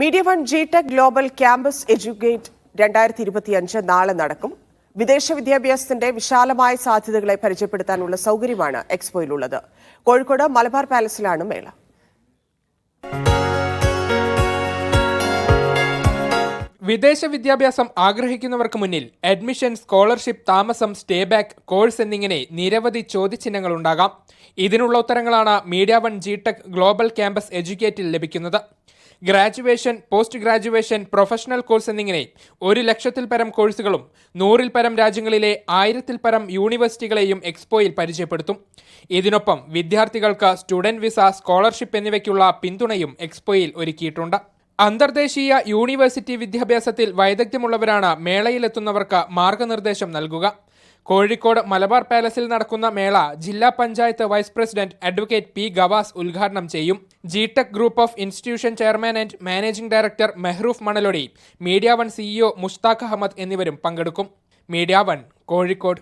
Media one G tech global campus educate രണ്ടായിരത്തി ഇരുപത്തിയഞ്ച് നാളെ നടക്കും. വിദേശ വിദ്യാഭ്യാസത്തിന്റെ വിശാലമായ സാധ്യതകളെ പരിചയപ്പെടുത്താനുള്ള സൗകര്യമാണ് എക്സ്പോയിലുള്ളത് കോഴിക്കോട് മലബാർ പാലസിലാണ് മേള. വിദേശ വിദ്യാഭ്യാസം ആഗ്രഹിക്കുന്നവർക്ക് മുന്നിൽ അഡ്മിഷൻ സ്കോളർഷിപ്പ് താമസം സ്റ്റേ ബാക്ക് കോഴ്സ് എന്നിങ്ങനെ നിരവധി ചോദ്യചിഹ്നങ്ങൾ ഉണ്ടാകാം ഇതിനുള്ള ഉത്തരങ്ങളാണ് media one G tech global campus എഡ്യൂക്കേറ്റിൽ ലഭിക്കുന്നത്. Graduation post graduation professional course എന്നിങ്ങനെ ഒരു ലക്ഷത്തിൽ പരം കോഴ്സുകളും നൂറിൽ പരം രാജ്യങ്ങളിലെ ആയിരത്തിൽ പരം യൂണിവേഴ്സിറ്റികളെയും എക്സ്പോയിൽ പരിചയപ്പെടുത്തും. ഇതിനൊപ്പം വിദ്യാർത്ഥികൾക്ക് സ്റ്റുഡന്റ് വിസ സ്കോളർഷിപ്പ് എന്നിവയ്ക്കുള്ള പിന്തുണയും എക്സ്പോയിൽ ഒരുക്കിയിട്ടുണ്ട്. അന്തർദേശീയ യൂണിവേഴ്സിറ്റി വിദ്യാഭ്യാസത്തിൽ വൈദഗ്ധ്യമുള്ളവരാണ് മേളയിലെത്തുന്നവർക്ക് മാർഗനിർദ്ദേശം നൽകുക. കോഴിക്കോട് മലബാർ പാലസിൽ നടക്കുന്ന മേള ജില്ലാ panchayat vice president advocate P Gavas ഉദ്ഘാടനം ചെയ്യും. G tech group of institution chairman and managing director Mehroof Manalodi media one CEO Mushtaq Ahmed എന്നിവരും പങ്കെടുക്കും. Media one Kozhikode.